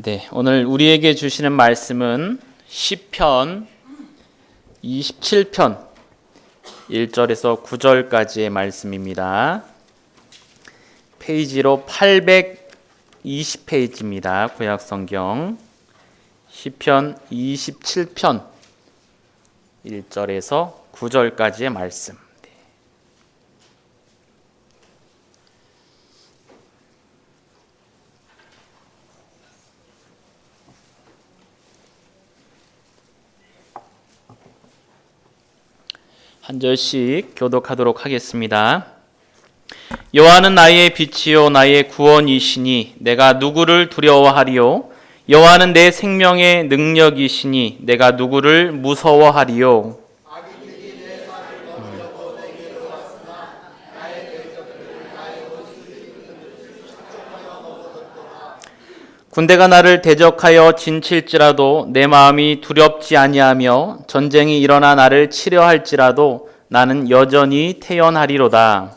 네, 오늘 우리에게 주시는 말씀은 시편 27편 1절에서 9절까지의 말씀입니다. 페이지로 820페이지입니다. 구약 성경 시편 27편 1절에서 9절까지의 말씀. 한 절씩 교독하도록 하겠습니다. 여호와는 나의 빛이요 나의 구원이시니 내가 누구를 두려워하리요 여호와는 내 생명의 능력이시니 내가 누구를 무서워하리요 군대가 나를 대적하여 진칠지라도 내 마음이 두렵지 아니하며 전쟁이 일어나 나를 치려 할지라도 나는 여전히 태연하리로다.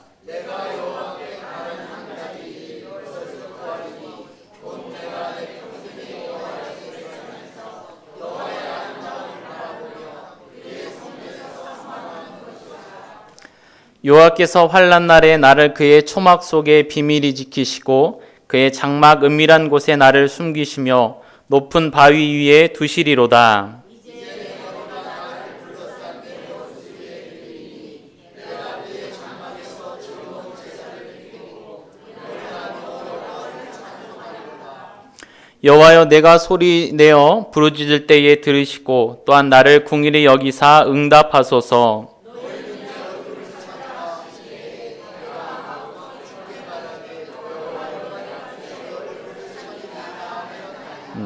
여호와께서 환난 날에 나를 그의 초막 속에 비밀히 지키시고 그의 장막 은밀한 곳에 나를 숨기시며 높은 바위 위에 두시리로다. 여호와여 내가 소리 내어 부르짖을 때에 들으시고 또한 나를 궁일히 여기사 응답하소서.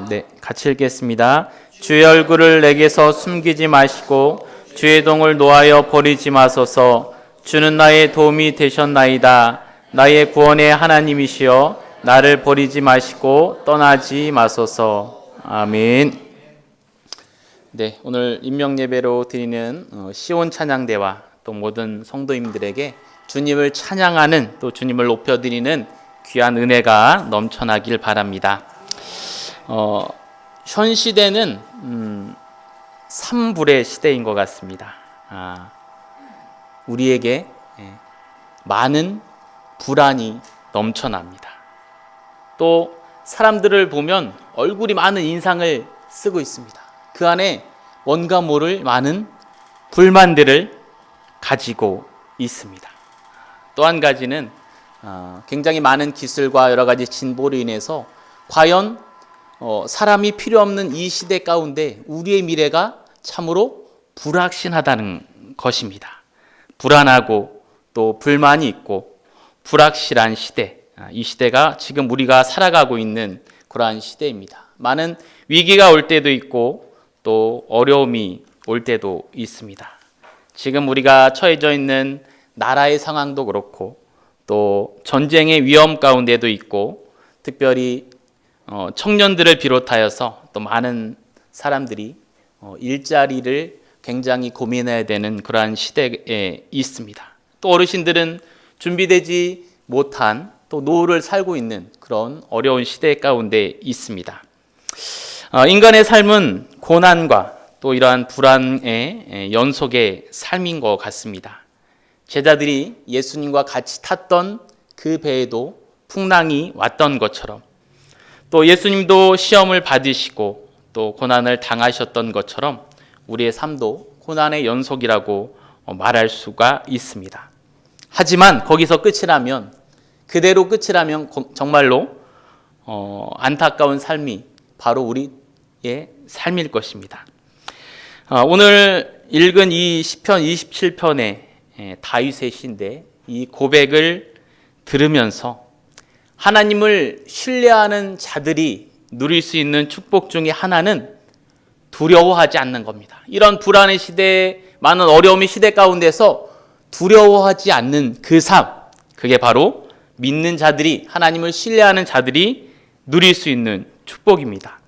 네, 같이 읽겠습니다. 주의 얼굴을 내게서 숨기지 마시고 주의 동을 놓아여 버리지 마소서. 주는 나의 도움이 되셨나이다. 나의 구원의 하나님이시여 나를 버리지 마시고 떠나지 마소서. 아멘. 네, 오늘 임명 예배로 드리는 어, 시온 찬양대와 또 모든 성도님들에게 주님을 찬양하는 또 주님을 높여 드리는 귀한 은혜가 넘쳐나길 바랍니다. 어, 현 시대는 음, 삼불의 시대인 것 같습니다. 아, 우리에게 예, 많은 불안이 넘쳐납니다. 또 사람들을 보면 얼굴이 많은 인상을 쓰고 있습니다. 그 안에 뭔가 모를 많은 불만들을 가지고 있습니다. 또 한 가지는 어, 굉장히 많은 기술과 여러 가지 진보로 인해서 과연 어, 사람이 필요 없는 이 시대 가운데 우리의 미래가 참으로 불확실하다는 것입니다. 불안하고 또 불만이 있고 불확실한 시대. 아, 이 시대가 지금 우리가 살아가고 있는 그러한 시대입니다. 많은 위기가 올 때도 있고 또 어려움이 올 때도 있습니다. 지금 우리가 처해져 있는 나라의 상황도 그렇고 또 전쟁의 위험 가운데도 있고 특별히 어, 청년들을 비롯하여서 또 많은 사람들이 어, 일자리를 굉장히 고민해야 되는 그러한 시대에 있습니다. 또 어르신들은 준비되지 못한 또 노후를 살고 있는 그런 어려운 시대 가운데 있습니다. 어, 인간의 삶은 고난과 또 이러한 불안의 연속의 삶인 것 같습니다. 제자들이 예수님과 같이 탔던 그 배에도 풍랑이 왔던 것처럼 또 예수님도 시험을 받으시고 또 고난을 당하셨던 것처럼 우리의 삶도 고난의 연속이라고 말할 수가 있습니다. 하지만 거기서 끝이라면 그대로 끝이라면 정말로 어, 안타까운 삶이 바로 우리의 삶일 것입니다. 어, 오늘 읽은 이 시편 27편의 다윗의 시인데 이 고백을 들으면서 하나님을 신뢰하는 자들이 누릴 수 있는 축복 중에 하나는 두려워하지 않는 겁니다. 이런 불안의 시대, 많은 어려움의 시대 가운데서 두려워하지 않는 그 삶, 그게 바로 믿는 자들이, 하나님을 신뢰하는 자들이 누릴 수 있는 축복입니다.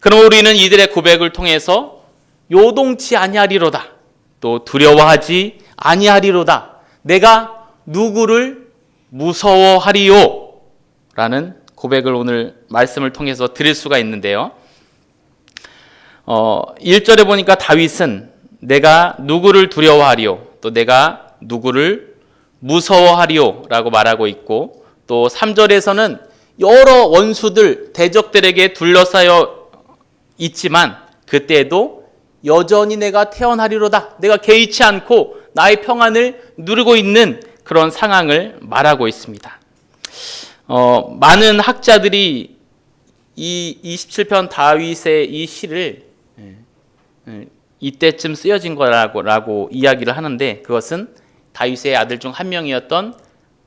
그럼 우리는 이들의 고백을 통해서 요동치 아니하리로다. 또 두려워하지 아니하리로다. 내가 누구를 무서워하리요? 라는 고백을 오늘 말씀을 통해서 드릴 수가 있는데요. 어, 1절에 보니까 다윗은 내가 누구를 두려워하리요 또 내가 누구를 무서워하리요 라고 말하고 있고 또 3절에서는 여러 원수들 대적들에게 둘러싸여 있지만 그때에도 여전히 내가 태어나리로다. 내가 개의치 않고 나의 평안을 누리고 있는 그런 상황을 말하고 있습니다. 어, 많은 학자들이 이 27편 다윗의 이 시를 예, 예, 이때쯤 쓰여진 거라고 라고 이야기를 하는데 그것은 다윗의 아들 중 한 명이었던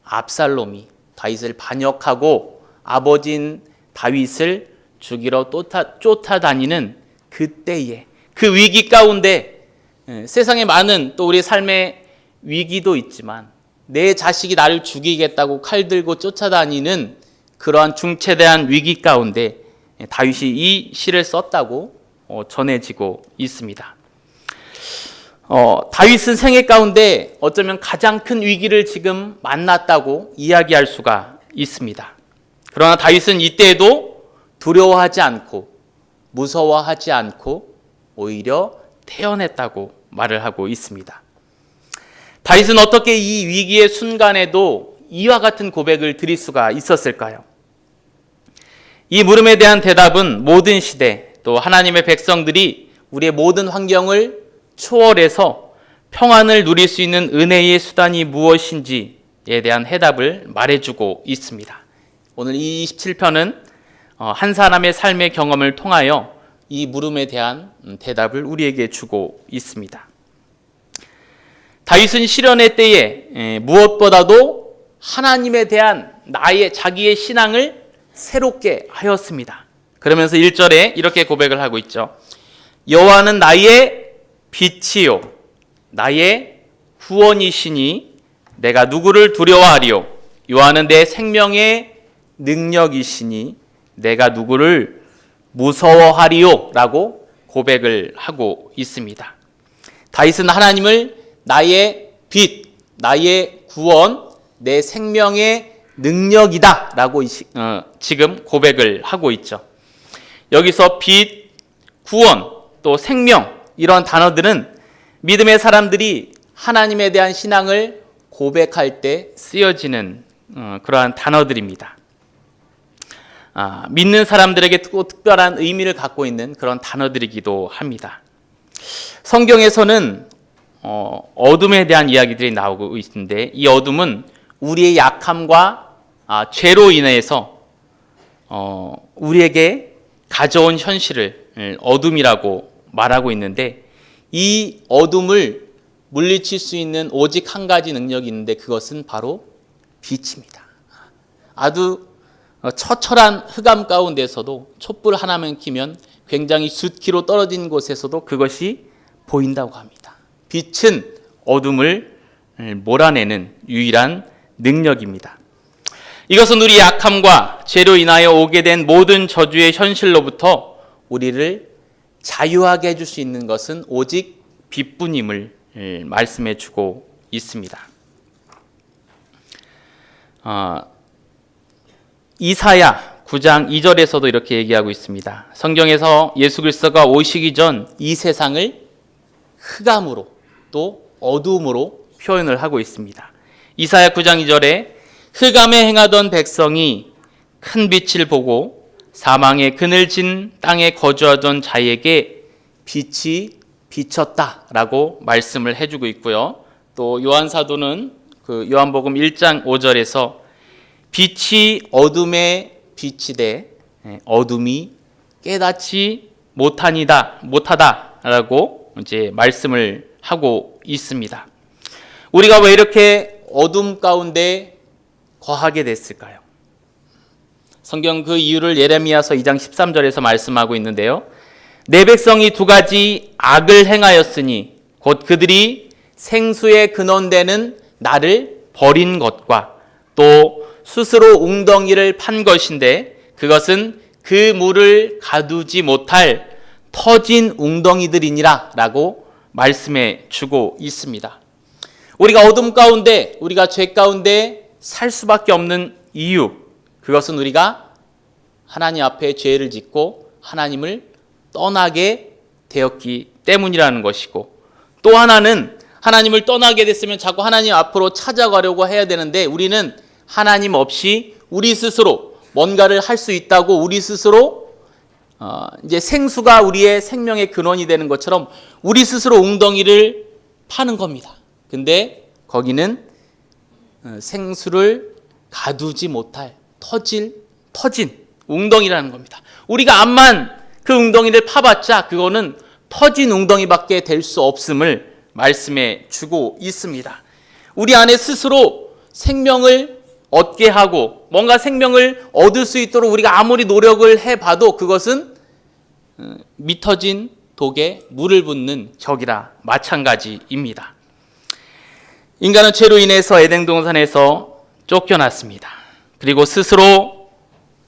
압살롬이 다윗을 반역하고 아버지인 다윗을 죽이러 쫓아, 쫓아다니는 그때에 그 위기 가운데 예, 세상에 많은 또 우리 삶의 위기도 있지만 내 자식이 나를 죽이겠다고 칼 들고 쫓아다니는 그러한 중체대한 위기 가운데 예, 다윗이 이 시를 썼다고 어, 전해지고 있습니다. 어, 다윗은 생애 가운데 어쩌면 가장 큰 위기를 지금 만났다고 이야기할 수가 있습니다. 그러나 다윗은 이때에도 두려워하지 않고 무서워하지 않고 오히려 태어났다고 말을 하고 있습니다. 다윗은 어떻게 이 위기의 순간에도 이와 같은 고백을 드릴 수가 있었을까요? 이 물음에 대한 대답은 모든 시대 또 하나님의 백성들이 우리의 모든 환경을 초월해서 평안을 누릴 수 있는 은혜의 수단이 무엇인지에 대한 해답을 말해주고 있습니다. 오늘 이 27편은 어, 한 사람의 삶의 경험을 통하여 이 물음에 대한 음, 대답을 우리에게 주고 있습니다. 다윗은 시련의 때에 무엇보다도 하나님에 대한 나의 자기의 신앙을 새롭게 하였습니다. 그러면서 1절에 이렇게 고백을 하고 있죠. 여호와는 나의 빛이요 나의 구원이시니 내가 누구를 두려워하리요 요한은 내 생명의 능력이시니 내가 누구를 무서워하리요라고 고백을 하고 있습니다. 다윗은 하나님을 나의 빛, 나의 구원, 내 생명의 능력이다 라고 어, 지금 고백을 하고 있죠. 여기서 빛, 구원, 또 생명 이런 단어들은 믿음의 사람들이 하나님에 대한 신앙을 고백할 때 쓰여지는 어, 그러한 단어들입니다. 아, 믿는 사람들에게 또 특별한 의미를 갖고 있는 그런 단어들이기도 합니다. 성경에서는 어, 어둠에 대한 이야기들이 나오고 있는데 이 어둠은 우리의 약함과 아, 죄로 인해서 어, 우리에게 가져온 현실을 어둠이라고 말하고 있는데 이 어둠을 물리칠 수 있는 오직 한 가지 능력이 있는데 그것은 바로 빛입니다. 아주 처철한 흑암 가운데서도 촛불 하나만 키면 굉장히 숫기로 떨어진 곳에서도 그것이 보인다고 합니다. 빛은 어둠을 몰아내는 유일한 능력입니다. 이것은 우리 약함과 죄로 인하여 오게 된 모든 저주의 현실로부터 우리를 자유하게 해줄 수 있는 것은 오직 빛뿐임을 말씀해 주고 있습니다. 어, 이사야 9장 2절에서도 이렇게 얘기하고 있습니다. 성경에서 예수 그리스도가 오시기 전 이 세상을 흑암으로 또 어두움으로 표현을 하고 있습니다. 이사야 9장 2절에 흑암에 행하던 백성이 큰 빛을 보고 사망의 그늘진 땅에 거주하던 자에게 빛이 비쳤다라고 말씀을 해주고 있고요. 또 요한 사도는 그 요한복음 1장 5절에서 빛이 어둠에 빛이 돼 어둠이 깨닫지 못하니다 못하다라고 이제 말씀을 하고 있습니다. 우리가 왜 이렇게 어둠 가운데 거하게 됐을까요? 성경 그 이유를 예레미야서 2장 13절에서 말씀하고 있는데요. 내 백성이 두 가지 악을 행하였으니 곧 그들이 생수의 근원되는 나를 버린 것과 또 스스로 웅덩이를 판 것인데 그것은 그 물을 가두지 못할 터진 웅덩이들이니라 라고 말씀해 주고 있습니다. 우리가 어둠 가운데, 우리가 죄 가운데 살 수밖에 없는 이유, 그것은 우리가 하나님 앞에 죄를 짓고 하나님을 떠나게 되었기 때문이라는 것이고 또 하나는 하나님을 떠나게 됐으면 자꾸 하나님 앞으로 찾아가려고 해야 되는데 우리는 하나님 없이 우리 스스로 뭔가를 할 수 있다고 우리 스스로 어, 이제 생수가 우리의 생명의 근원이 되는 것처럼 우리 스스로 웅덩이를 파는 겁니다. 근데 거기는 어, 생수를 가두지 못할 터질 터진 웅덩이라는 겁니다. 우리가 암만 그 웅덩이를 파봤자 그거는 터진 웅덩이밖에 될 수 없음을 말씀해 주고 있습니다. 우리 안에 스스로 생명을 얻게 하고 뭔가 생명을 얻을 수 있도록 우리가 아무리 노력을 해봐도 그것은 어, 미터진 독에 물을 붓는 격이라 마찬가지입니다. 인간은 죄로 인해서 에덴 동산에서 쫓겨났습니다. 그리고 스스로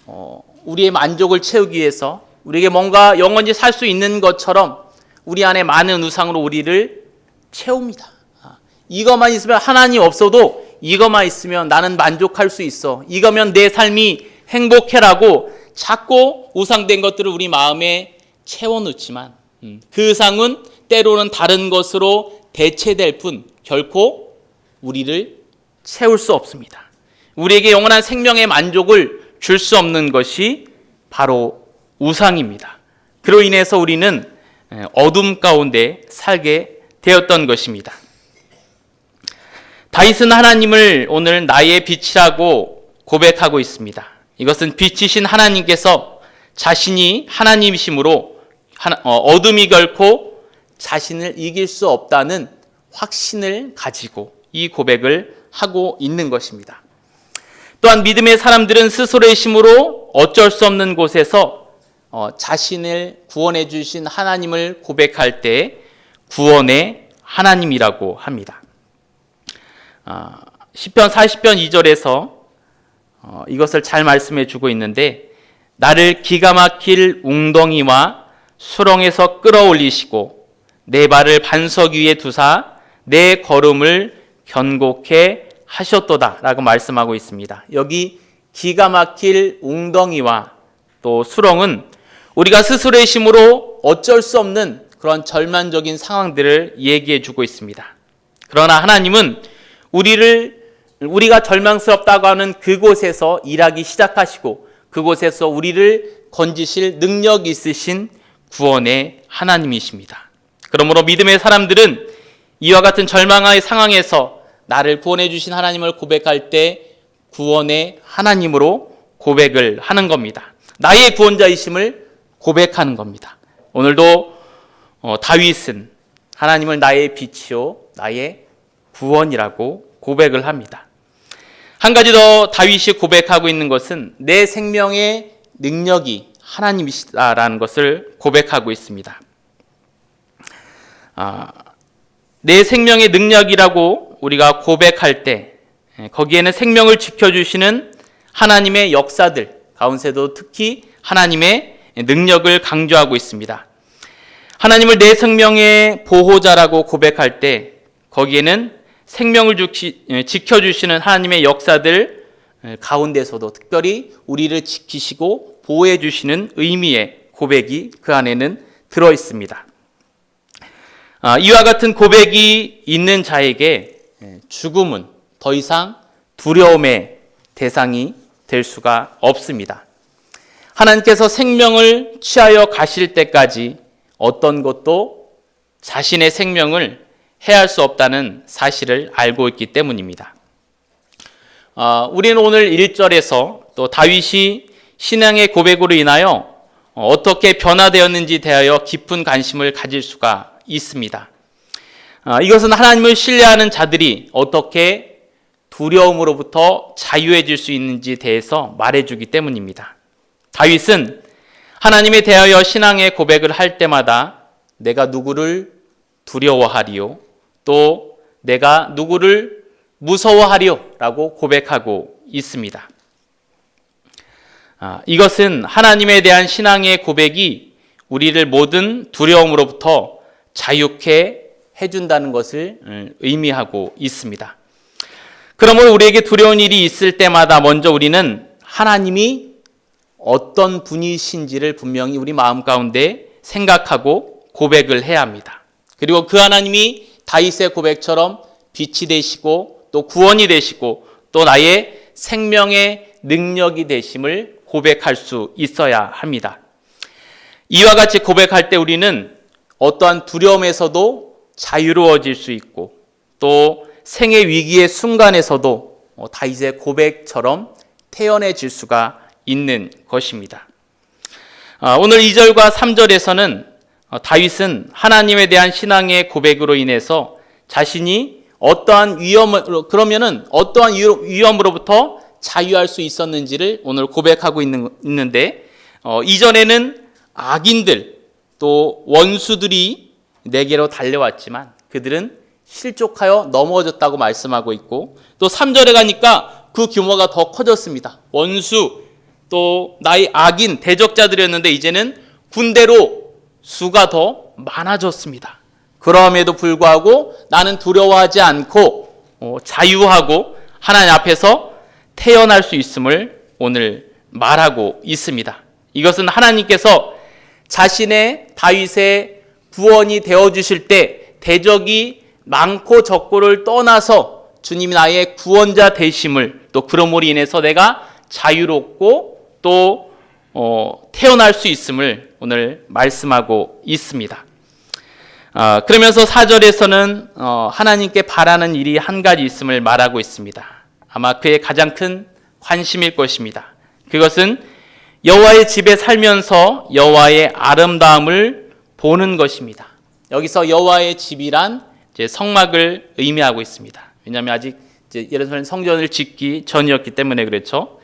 어, 우리의 만족을 채우기 위해서 우리에게 뭔가 영원히 살 수 있는 것처럼 우리 안에 많은 우상으로 우리를 채웁니다. 아, 이것만 있으면 하나님 없어도 이것만 있으면 나는 만족할 수 있어. 이거면 내 삶이 행복해라고 자꾸 우상된 것들을 우리 마음에 채워놓지만 음, 그 상은 때로는 다른 것으로 대체될 뿐 결코 우리를 채울 수 없습니다. 우리에게 영원한 생명의 만족을 줄 수 없는 것이 바로 우상입니다. 그로 인해서 우리는 어둠 가운데 살게 되었던 것입니다. 다윗은 하나님을 오늘 나의 빛이라고 고백하고 있습니다. 이것은 빛이신 하나님께서 자신이 하나님이심으로 어, 어둠이 결코 자신을 이길 수 없다는 확신을 가지고 이 고백을 하고 있는 것입니다. 또한 믿음의 사람들은 스스로의 힘으로 어쩔 수 없는 곳에서 어, 자신을 구원해 주신 하나님을 고백할 때 구원의 하나님이라고 합니다. 아, 10편 40편 2절에서 어, 이것을 잘 말씀해 주고 있는데 나를 기가 막힐 웅덩이와 수렁에서 끌어올리시고 내 발을 반석 위에 두사 내 걸음을 견고케 하셨도다라고 말씀하고 있습니다. 여기 기가 막힐 웅덩이와 또 수렁은 우리가 스스로의 힘으로 어쩔 수 없는 그런 절망적인 상황들을 얘기해 주고 있습니다. 그러나 하나님은 우리를 우리가 절망스럽다고 하는 그곳에서 일하기 시작하시고 그곳에서 우리를 건지실 능력 있으신 구원의 하나님이십니다. 그러므로 믿음의 사람들은 이와 같은 절망의 상황에서 나를 구원해 주신 하나님을 고백할 때 구원의 하나님으로 고백을 하는 겁니다. 나의 구원자이심을 고백하는 겁니다. 오늘도 어, 다윗은 하나님을 나의 빛이요 나의 구원이라고 고백을 합니다. 한 가지 더 다윗이 고백하고 있는 것은 내 생명의 능력이 하나님이시다라는 것을 고백하고 있습니다. 아, 내 생명의 능력이라고 우리가 고백할 때 예, 거기에는 생명을 지켜주시는 하나님의 역사들 가운데도 특히 하나님의 능력을 강조하고 있습니다. 하나님을 내 생명의 보호자라고 고백할 때 거기에는 생명을 예, 지켜주시는 하나님의 역사들 예, 가운데서도 특별히 우리를 지키시고 보호해 주시는 의미의 고백이 그 안에는 들어 있습니다. 아, 이와 같은 고백이 있는 자에게 예, 죽음은 더 이상 두려움의 대상이 될 수가 없습니다. 하나님께서 생명을 취하여 가실 때까지 어떤 것도 자신의 생명을 해할 수 없다는 사실을 알고 있기 때문입니다. 어, 우리는 오늘 1절에서 또 다윗이 신앙의 고백으로 인하여 어떻게 변화되었는지 대하여 깊은 관심을 가질 수가 있습니다. 아, 이것은 하나님을 신뢰하는 자들이 어떻게 두려움으로부터 자유해질 수 있는지 대해서 말해주기 때문입니다. 다윗은 하나님에 대하여 신앙의 고백을 할 때마다 내가 누구를 두려워하리요, 또 내가 누구를 무서워하리요 라고 고백하고 있습니다. 아, 이것은 하나님에 대한 신앙의 고백이 우리를 모든 두려움으로부터 자유케 해준다는 것을 음, 의미하고 있습니다. 그러므로 우리에게 두려운 일이 있을 때마다 먼저 우리는 하나님이 어떤 분이신지를 분명히 우리 마음 가운데 생각하고 고백을 해야 합니다. 그리고 그 하나님이 다윗의 고백처럼 빛이 되시고 또 구원이 되시고 또 나의 생명의 능력이 되심을 고백할 수 있어야 합니다. 이와 같이 고백할 때 우리는 어떠한 두려움에서도 자유로워질 수 있고 또 생의 위기의 순간에서도 어, 다윗의 고백처럼 태연해질 수가 있는 것입니다. 아, 오늘 2절과 3절에서는 어, 다윗은 하나님에 대한 신앙의 고백으로 인해서 자신이 어떠한 위험으로 그러면은 어떠한 위험으로부터 자유할 수 있었는지를 오늘 고백하고 있는, 있는데 어, 이전에는 악인들 또 원수들이 내게로 달려왔지만 그들은 실족하여 넘어졌다고 말씀하고 있고 또 3절에 가니까 그 규모가 더 커졌습니다. 원수 또 나의 악인 대적자들이었는데 이제는 군대로 수가 더 많아졌습니다. 그럼에도 불구하고 나는 두려워하지 않고 어, 자유하고 하나님 앞에서 태어날 수 있음을 오늘 말하고 있습니다. 이것은 하나님께서 자신의 다윗의 구원이 되어 주실 때 대적이 많고 적고를 떠나서 주님이 나의 구원자 되심을 또 그러므로 인해서 내가 자유롭고 또 어, 태어날 수 있음을 오늘 말씀하고 있습니다. 아, 그러면서 4절에서는 어, 하나님께 바라는 일이 한 가지 있음을 말하고 있습니다. 아마 그의 가장 큰 관심일 것입니다. 그것은 여호와의 집에 살면서 여호와의 아름다움을 보는 것입니다. 여기서 여호와의 집이란 성막을 의미하고 있습니다. 왜냐하면 아직 예루살렘 성전을 짓기 전이었기 때문에 그렇죠.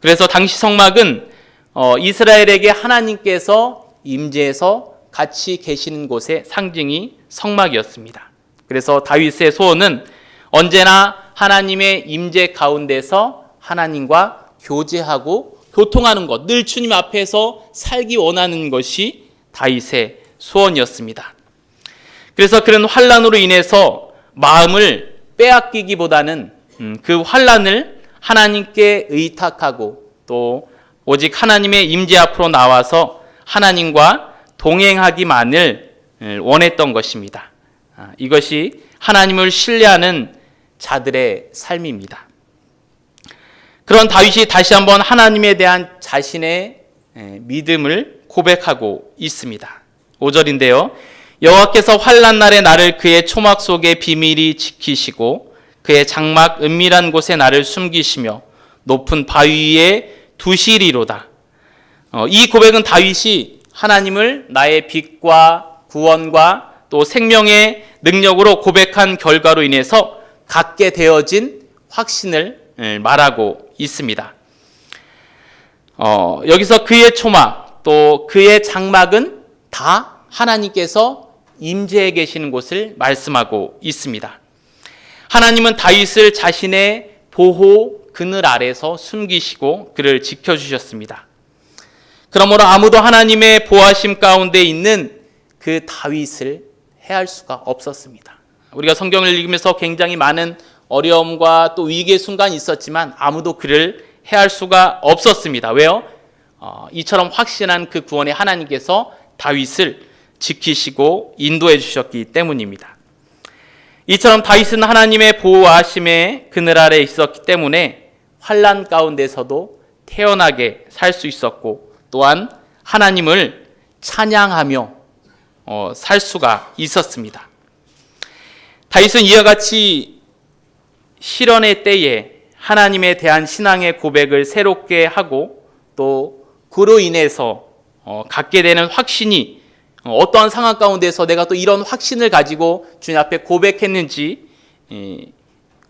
그래서 당시 성막은 어, 이스라엘에게 하나님께서 임재해서 같이 계시는 곳의 상징이 성막이었습니다. 그래서 다윗의 소원은 언제나 하나님의 임재 가운데서 하나님과 교제하고 교통하는 것, 늘 주님 앞에서 살기 원하는 것이 다윗의 소원이었습니다. 그래서 그런 환란으로 인해서 마음을 빼앗기기보다는 음, 그 환란을 하나님께 의탁하고 또 오직 하나님의 임재 앞으로 나와서 하나님과 동행하기만을 원했던 것입니다. 아, 이것이 하나님을 신뢰하는 자들의 삶입니다. 그런 다윗이 다시 한번 하나님에 대한 자신의 믿음을 고백하고 있습니다. 5절인데요. 여호와께서 환란 날에 나를 그의 초막 속에 비밀히 지키시고 그의 장막 은밀한 곳에 나를 숨기시며 높은 바위 위에 두시리로다. 어, 이 고백은 다윗이 하나님을 나의 빛과 구원과 또 생명의 능력으로 고백한 결과로 인해서 갖게 되어진 확신을 말하고 있습니다. 어, 여기서 그의 초막 또 그의 장막은 다 하나님께서 임재해 계시는 곳을 말씀하고 있습니다. 하나님은 다윗을 자신의 보호 그늘 아래서 숨기시고 그를 지켜 주셨습니다. 그러므로 아무도 하나님의 보호하심 가운데 있는 그 다윗을 해할 수가 없었습니다. 우리가 성경을 읽으면서 굉장히 많은 어려움과 또 위기의 순간이 있었지만 아무도 그를 해할 수가 없었습니다. 왜요? 어, 이처럼 확신한 그 구원의 하나님께서 다윗을 지키시고 인도해 주셨기 때문입니다. 이처럼 다윗은 하나님의 보호하심의 그늘 아래 있었기 때문에 환란 가운데서도 태어나게 살 수 있었고 또한 하나님을 찬양하며 어, 살 수가 있었습니다. 다윗은 이와 같이 실현의 때에 하나님에 대한 신앙의 고백을 새롭게 하고 또 그로 인해서 어, 갖게 되는 확신이 어, 어떠한 상황 가운데서 내가 또 이런 확신을 가지고 주님 앞에 고백했는지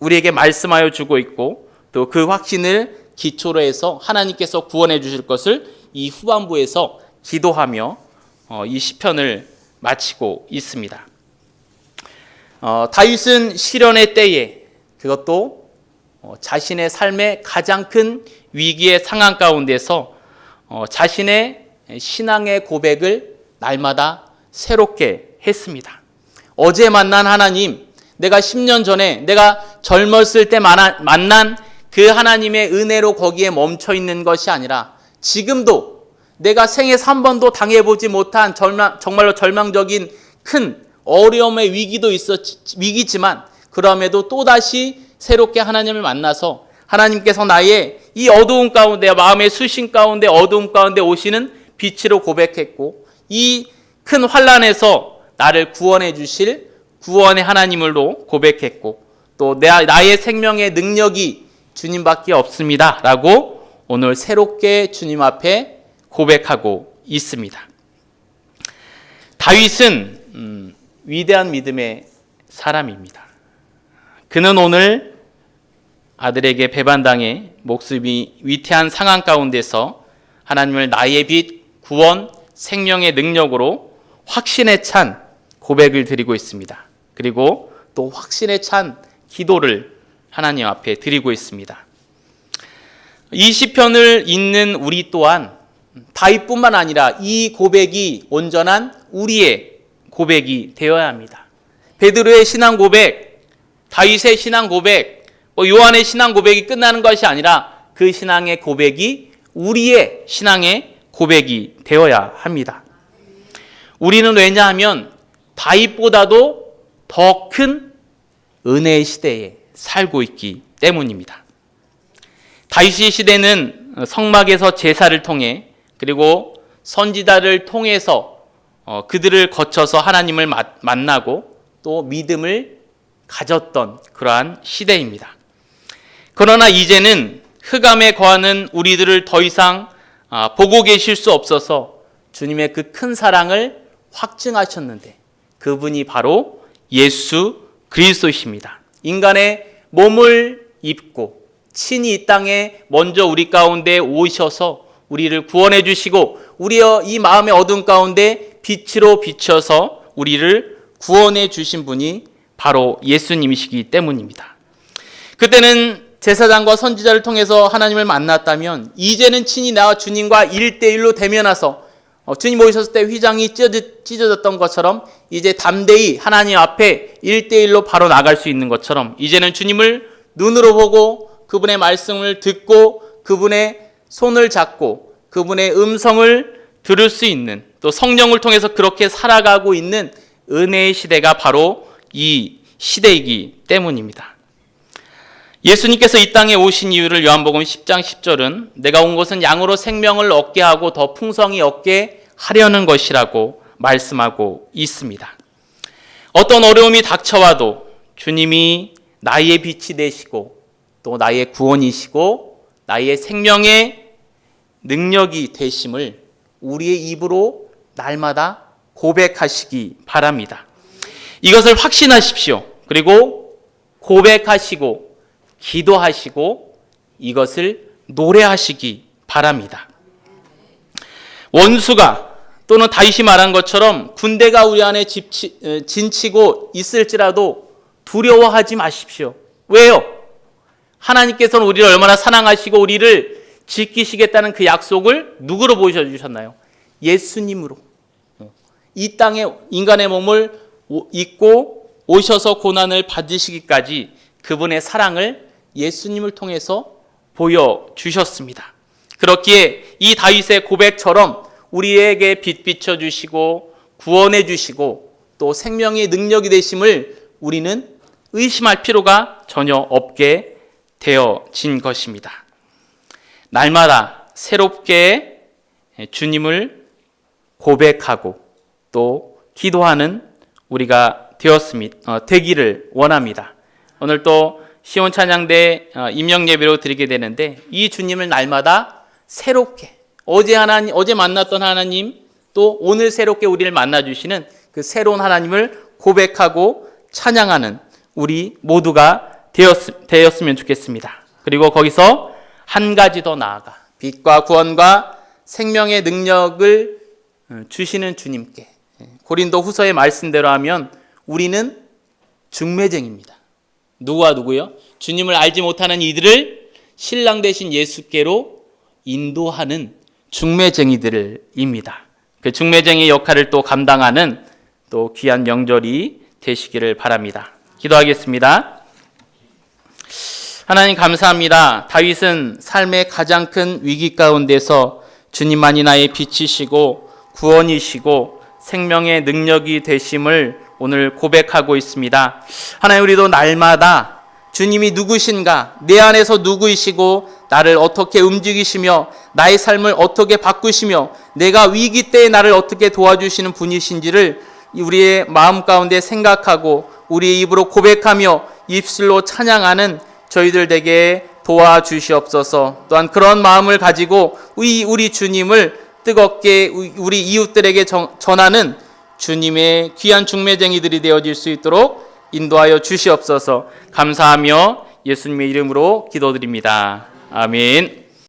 우리에게 말씀하여 주고 있고 또 그 확신을 기초로 해서 하나님께서 구원해 주실 것을 이 후반부에서 기도하며 어, 이 시편을 마치고 있습니다. 다윗은 실현의 때에 그것도 어, 자신의 삶의 가장 큰 위기의 상황 가운데서 어, 자신의 신앙의 고백을 날마다 새롭게 했습니다. 어제 만난 하나님, 내가 10년 전에 내가 젊었을 때 만난 그 하나님의 은혜로 거기에 멈춰 있는 것이 아니라 지금도 내가 생에서 한 번도 당해보지 못한 절망, 정말로 절망적인 큰 어려움의 위기도 있었, 위기지만 그럼에도 또다시 새롭게 하나님을 만나서 하나님께서 나의 이 어두운 가운데, 마음의 수신 가운데, 어두움 가운데 오시는 빛으로 고백했고, 이 큰 환란에서 나를 구원해 주실 구원의 하나님으로 고백했고, 또 내, 나의 생명의 능력이 주님밖에 없습니다. 라고 오늘 새롭게 주님 앞에 고백하고 있습니다. 다윗은 음, 위대한 믿음의 사람입니다. 그는 오늘 아들에게 배반당해 목숨이 위태한 상황 가운데서 하나님을 나의 빛, 구원, 생명의 능력으로 확신에 찬 고백을 드리고 있습니다. 그리고 또 확신에 찬 기도를 하나님 앞에 드리고 있습니다. 이 시편을 읽는 우리 또한 다윗뿐만 아니라 이 고백이 온전한 우리의 고백이 되어야 합니다. 베드로의 신앙 고백, 다윗의 신앙 고백, 뭐 요한의 신앙 고백이 끝나는 것이 아니라 그 신앙의 고백이 우리의 신앙의 고백이 되어야 합니다. 우리는 왜냐하면 다윗보다도 더 큰 은혜의 시대에 살고 있기 때문입니다. 다윗의 시대는 성막에서 제사를 통해 그리고 선지자를 통해서 어, 그들을 거쳐서 하나님을 만나고 또 믿음을 가졌던 그러한 시대입니다. 그러나 이제는 흑암에 거하는 우리들을 더 이상 아, 보고 계실 수 없어서 주님의 그 큰 사랑을 확증하셨는데 그분이 바로 예수 그리스도이십니다. 인간의 몸을 입고 친히 이 땅에 먼저 우리 가운데 오셔서 우리를 구원해 주시고 우리의 이 마음의 어둠 가운데 빛으로 비춰서 우리를 구원해 주신 분이 바로 예수님이시기 때문입니다. 그때는 제사장과 선지자를 통해서 하나님을 만났다면 이제는 친히 나와 주님과 일대일로 대면하서 어, 주님 오셨을 때 휘장이 찢어졌던 것처럼 이제 담대히 하나님 앞에 일대일로 바로 나갈 수 있는 것처럼 이제는 주님을 눈으로 보고 그분의 말씀을 듣고 그분의 손을 잡고 그분의 음성을 들을 수 있는 또 성령을 통해서 그렇게 살아가고 있는 은혜의 시대가 바로 이 시대이기 때문입니다. 예수님께서 이 땅에 오신 이유를 요한복음 10장 10절은 내가 온 것은 양으로 생명을 얻게 하고 더 풍성히 얻게 하려는 것이라고 말씀하고 있습니다. 어떤 어려움이 닥쳐와도 주님이 나의 빛이 되시고 또 나의 구원이시고 나의 생명의 능력이 되심을 우리의 입으로 날마다 고백하시기 바랍니다. 이것을 확신하십시오. 그리고 고백하시고 기도하시고 이것을 노래하시기 바랍니다. 원수가 또는 다윗이 말한 것처럼 군대가 우리 안에 집치, 진치고 있을지라도 두려워하지 마십시오. 왜요? 하나님께서는 우리를 얼마나 사랑하시고 우리를 지키시겠다는 그 약속을 누구로 보여주셨나요? 예수님으로. 이 땅에 인간의 몸을 입고 오셔서 고난을 받으시기까지 그분의 사랑을 예수님을 통해서 보여주셨습니다. 그렇기에 이 다윗의 고백처럼 우리에게 빛 비춰 주시고 구원해 주시고 또 생명의 능력이 되심을 우리는 의심할 필요가 전혀 없게 되어진 것입니다. 날마다 새롭게 주님을 고백하고 또 기도하는 우리가 되었습니다. 어, 되기를 원합니다. 오늘 또 시온 찬양대 어, 임명 예배로 드리게 되는데 이 주님을 날마다 새롭게 어제 하나님 어제 만났던 하나님 또 오늘 새롭게 우리를 만나 주시는 그 새로운 하나님을 고백하고 찬양하는 우리 모두가 되었, 되었으면 좋겠습니다. 그리고 거기서 한 가지 더 나아가 빛과 구원과 생명의 능력을 어, 주시는 주님께 예, 고린도 후서의 말씀대로 하면 우리는 중매쟁입니다. 누구와 누구요? 주님을 알지 못하는 이들을 신랑 대신 예수께로 인도하는 중매쟁이들입니다. 그 중매쟁이 역할을 또 감당하는 또 귀한 명절이 되시기를 바랍니다. 기도하겠습니다. 하나님 감사합니다. 다윗은 삶의 가장 큰 위기 가운데서 주님만이 나의 빛이시고 구원이시고 생명의 능력이 되심을 오늘 고백하고 있습니다. 하나님 우리도 날마다 주님이 누구신가, 내 안에서 누구이시고 나를 어떻게 움직이시며 나의 삶을 어떻게 바꾸시며 내가 위기 때에 나를 어떻게 도와주시는 분이신지를 우리의 마음 가운데 생각하고 우리의 입으로 고백하며 입술로 찬양하는 저희들 되게 도와주시옵소서. 또한 그런 마음을 가지고 우리 우리 주님을 뜨겁게 우리 이웃들에게 정- 전하는 주님의 귀한 중매쟁이들이 되어질 수 있도록 인도하여 주시옵소서. 감사하며 예수님의 이름으로 기도드립니다. 아멘.